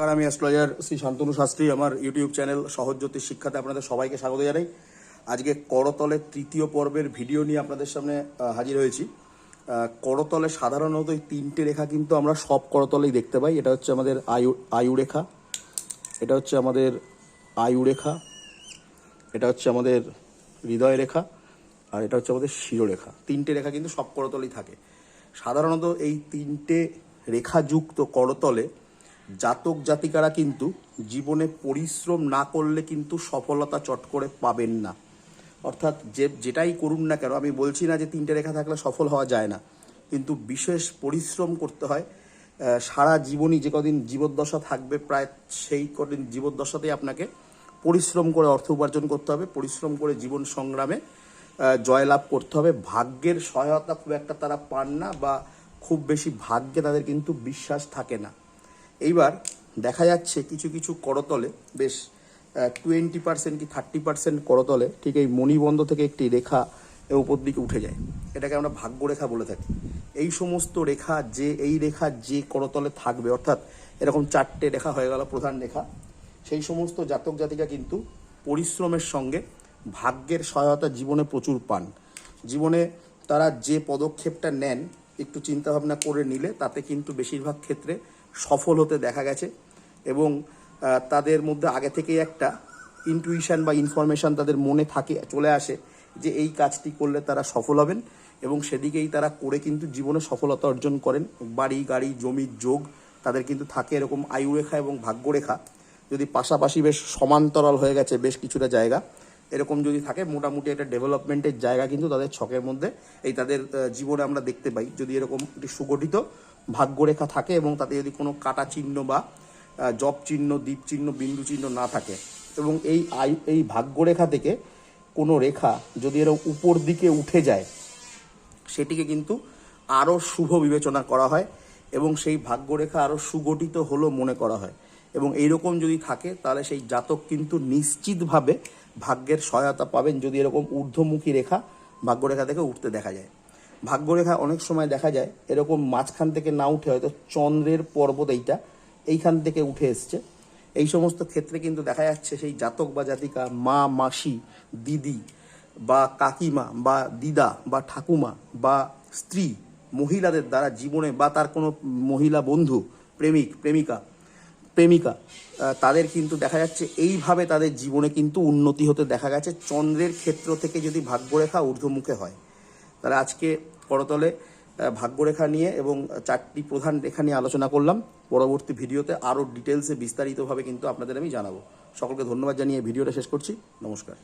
নমস্কার, আমি অ্যাস্ট্রোলজার শ্রী শান্তনু শাস্ত্রী, আমার ইউটিউব চ্যানেল সহজ জ্যোতিষ শিক্ষাতে আপনাদের সবাইকে স্বাগত জানাই। আজকে করতলের তৃতীয় পর্বের ভিডিও নিয়ে আপনাদের সামনে হাজির হয়েছি। করতলে সাধারণত এই তিনটে রেখা কিন্তু আমরা সব করতলেই দেখতে পাই। এটা হচ্ছে আমাদের আয়ু আয়ু রেখা, এটা হচ্ছে আমাদের আয়ু রেখা, এটা হচ্ছে আমাদের হৃদয় রেখা, আর এটা হচ্ছে আমাদের শিরোরেখা তিনটে রেখা কিন্তু সব করতলেই থাকে। সাধারণত এই তিনটে রেখাযুক্ত করতলে জাতক জাতিকারা কিন্তু জীবনে পরিশ্রম না করলে কিন্তু সফলতা চট করে পাবেন না। অর্থাৎ যে, যেটাই করুন না কেন, আমি বলছি না যে তিনটে রেখা থাকলে সফল হওয়া যায় না। কিন্তু বিশেষ পরিশ্রম করতে হয় সারা জীবনই যে কদিন জীবদ্দশা থাকবে, প্রায় সেই কদিন জীবদ্দশাতেই আপনাকে পরিশ্রম করে অর্থ উপার্জন করতে হবে, পরিশ্রম করে জীবন সংগ্রামে জয়লাভ করতে হবে। ভাগ্যের সহায়তা খুব একটা তারা পান না বা খুব বেশি ভাগ্যে তাদের কিন্তু বিশ্বাস থাকে না। এইবার দেখা যাচ্ছে কিছু কিছু করতলে, বেশ টোয়েন্টি পার্সেন্ট কি থার্টি পার্সেন্ট করতলে ঠিক এই মণিবন্ধ থেকে একটি রেখা উপর দিকে উঠে যায়। এটাকে আমরা ভাগ্যরেখা বলে থাকি। এই সমস্ত রেখা যে, এই রেখা যে করতলে থাকবে, অর্থাৎ এরকম চারটে রেখা হয়ে গেল প্রধান রেখা, সেই সমস্ত জাতক জাতিকা কিন্তু পরিশ্রমের সঙ্গে ভাগ্যের সহায়তা জীবনে প্রচুর পান। জীবনে তারা যে পদক্ষেপটা নেন একটু চিন্তা ভাবনা করে নিলে তাতে কিন্তু বেশিরভাগ ক্ষেত্রে সফল হতে দেখা গেছে এবং তাদের মধ্যে আগে থেকেই একটা ইনটুইশন বা ইনফরমেশন তাদের মনে থাকে, চলে আসে যে এই কাজটি করলে তারা সফল হবেন এবং সেদিকেই তারা করে কিন্তু জীবনে সফলতা অর্জন করেন। বাড়ি, গাড়ি জমির যোগ তাদের কিন্তু থাকে এরকম আয়ুরেখা এবং ভাগ্যরেখা। যদি পাশাপাশি বেশ সমান্তরাল হয়ে গেছে বেশ কিছুটা জায়গা এরকম যদি থাকে, মোটামুটি একটা ডেভেলপমেন্টের জায়গা কিন্তু তাদের ছকের মধ্যে, এই তাদের জীবনে আমরা দেখতে পাই। যদি এরকম একটি সুগঠিত ভাগ্যরেখা থাকে এবং তাতে যদি কোনো কাটা চিহ্ন বা জপ চিহ্ন, দ্বীপ চিহ্ন, বিন্দু চিহ্ন না থাকে এবং এই আয়ু এই ভাগ্যরেখা থেকে কোনো রেখা যদি এরকম উপর দিকে উঠে যায়, সেটিকে কিন্তু আরও শুভ বিবেচনা করা হয় এবং সেই ভাগ্যরেখা আরও সুগঠিত হলো মনে করা হয়। এবং এইরকম যদি থাকে, তাহলে সেই জাতক কিন্তু নিশ্চিতভাবে ভাগ্যের সহায়তা পাবেন যদি এরকম ঊর্ধ্বমুখী রেখা ভাগ্যরেখা থেকে উঠতে দেখা যায়। ভাগ্যরেখা অনেক সময় দেখা যায়, এরকম মাঝখান থেকে না উঠে হয়তো চন্দ্রের পর্বত এইটা এইখান থেকে উঠে এসছে। এই সমস্ত ক্ষেত্রে কিন্তু দেখা যাচ্ছে সেই জাতক বা জাতিকা, মা, মাসি, দিদি বা কাকিমা বা দিদা বা ঠাকুমা বা স্ত্রী, মহিলাদের দ্বারা জীবনে বা তার কোনো মহিলা বন্ধু, প্রেমিক, প্রেমিকা প্রেমিকা তাদের কিন্তু দেখা যাচ্ছে এইভাবে তাদের জীবনে কিন্তু উন্নতি হতে দেখা গেছে। চন্দ্রের ক্ষেত্র থেকে যদি ভাগ্যরেখা ঊর্ধ্বমুখে হয়, তাহলে আজকে করতলে ভাগ্যরেখা নিয়ে এবং চারটি প্রধান রেখা নিয়ে আলোচনা করলাম। পরবর্তী ভিডিওতে আরও ডিটেলসে বিস্তারিতভাবে কিন্তু আপনাদের আমি জানাব। সকলকে ধন্যবাদ জানিয়ে ভিডিওটা শেষ করছি। নমস্কার।